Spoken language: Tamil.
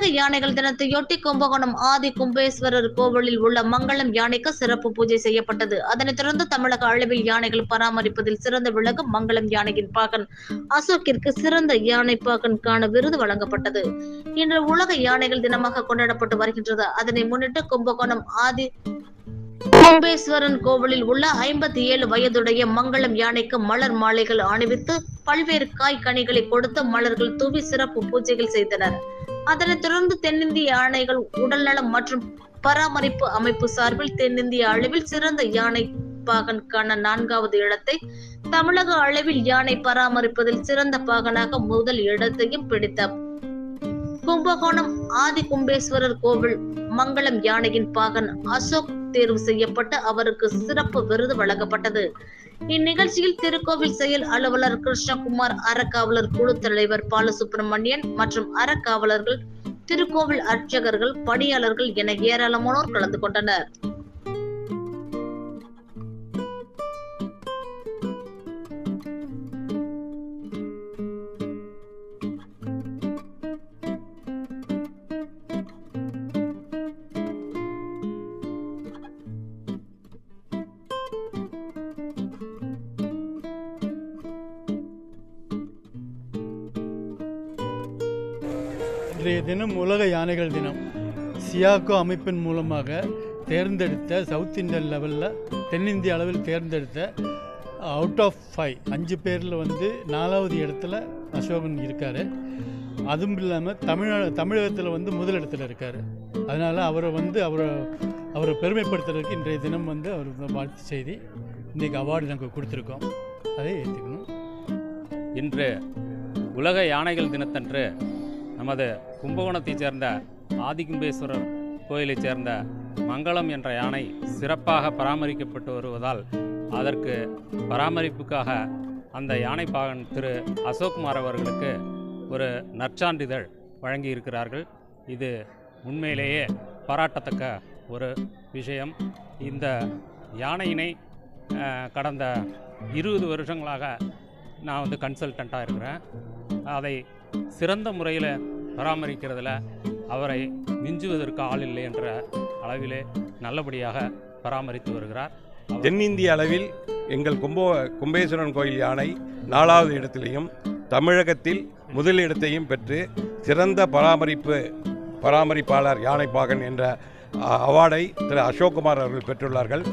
உலக யானைகள் தினத்தையொட்டி கும்பகோணம் ஆதி கும்பேஸ்வரர் கோவிலில் உள்ள மங்களம் யானைக்கு சிறப்பு பூஜை செய்யப்பட்டது. அதனைத் தொடர்ந்து தமிழக அளவில் யானைகள் பராமரிப்பதில் சிறந்த விளக்கம் மங்களம் யானையின் பாகன். அசோக்கிற்கு சிறந்த யானை பாகனுக்கான விருது வழங்கப்பட்டது. இன்று உலக யானைகள் தினமாக கொண்டாடப்பட்டு வருகின்றது. அதனை முன்னிட்டு கும்பகோணம் ஆதி கும்பேஸ்வரன் கோவிலில் உள்ள ஐம்பத்தி ஏழு வயதுடைய மங்களம் யானைக்கு மலர் மாலைகள் அணிவித்து பல்வேறு காய் கனிகளை கொடுத்து மலர்கள் தூவி சிறப்பு பூஜைகள் செய்தனர். அதனைத் தொடர்ந்து தென்னிந்திய யானைகள் உடல்நலம் மற்றும் பராமரிப்பு அமைப்பு சார்பில் தென்னிந்திய அளவில் சிறந்த யானை பாகனுக்கான நான்காவது இடத்தை தமிழக அளவில் யானை பராமரிப்பதில் சிறந்த பாகனாக முதல் இடத்தையும் பிடித்தார். கும்பகோணம் ஆதி கும்பேஸ்வரர் கோவில் மங்களம் யானையின் பாகன் அசோக் தேர்வு செய்யப்பட்டு அவருக்கு சிறப்பு விருது வழங்கப்பட்டது. இந்நிகழ்ச்சியில் திருக்கோவில் செயல் அலுவலர் கிருஷ்ணகுமார் அறக்காவலர் குழு தலைவர் பாலசுப்பிரமணியன் மற்றும் அறக்காவலர்கள் திருக்கோவில் அர்ச்சகர்கள் பணியாளர்கள் என ஏராளமானோர் கலந்து கொண்டனர். இன்றைய தினம் உலக யானைகள் தினம். சியாக்கோ அமைப்பின் மூலமாக தேர்ந்தெடுத்த சவுத் இந்தியன் லெவலில் தென்னிந்திய அளவில் தேர்ந்தெடுத்த அவுட் ஆஃப் ஃபைவ் அஞ்சு பேரில் வந்து நாலாவது இடத்துல அசோகன் இருக்கார். அதுவும் இல்லாமல் தமிழ் தமிழகத்தில் வந்து முதலிடத்தில் இருக்கார். அதனால் அவரை வந்து அவரை அவரை பெருமைப்படுத்துறதுக்கு இன்றைய தினம் வந்து அவர் வாழ்த்து செய்தி இன்றைக்கி அவார்டு நாங்கள் கொடுத்துருக்கோம். அதை ஏற்றுக்கணும் இன்று உலக யானைகள் தினத்தன்று நமது கும்பகோணத்தைச் சேர்ந்த ஆதிகும்பேஸ்வரர் கோயிலைச் சேர்ந்த மங்களம் என்ற யானை சிறப்பாக பராமரிக்கப்பட்டு வருவதால் அதற்கு பராமரிப்புக்காக அந்த யானை பாகன் திரு அசோக்குமார் அவர்களுக்கு ஒரு நற்சான்றிதழ் வழங்கியிருக்கிறார்கள். இது உண்மையிலேயே பாராட்டத்தக்க ஒரு விஷயம். இந்த யானையினை கடந்த இருபது வருஷங்களாக நான் வந்து கன்சல்டண்ட்டாக இருக்கிறேன். அதை சிறந்த முறையில் பராமரிக்கிறதுல அவரை மிஞ்சுவதற்கு ஆள் இல்லை என்ற அளவிலே நல்லபடியாக பராமரித்து வருகிறார். தென்னிந்திய அளவில் எங்கள் கும்போ கும்பேஸ்வரன் கோயில் யானை நாலாவது இடத்திலையும் தமிழகத்தில் முதல் இடத்தையும் பெற்று சிறந்த பராமரிப்பு பராமரிப்பாளர் யானை பாகன் என்ற அவார்டை திரு அசோக்குமார் அவர்கள் பெற்றுள்ளார்கள்.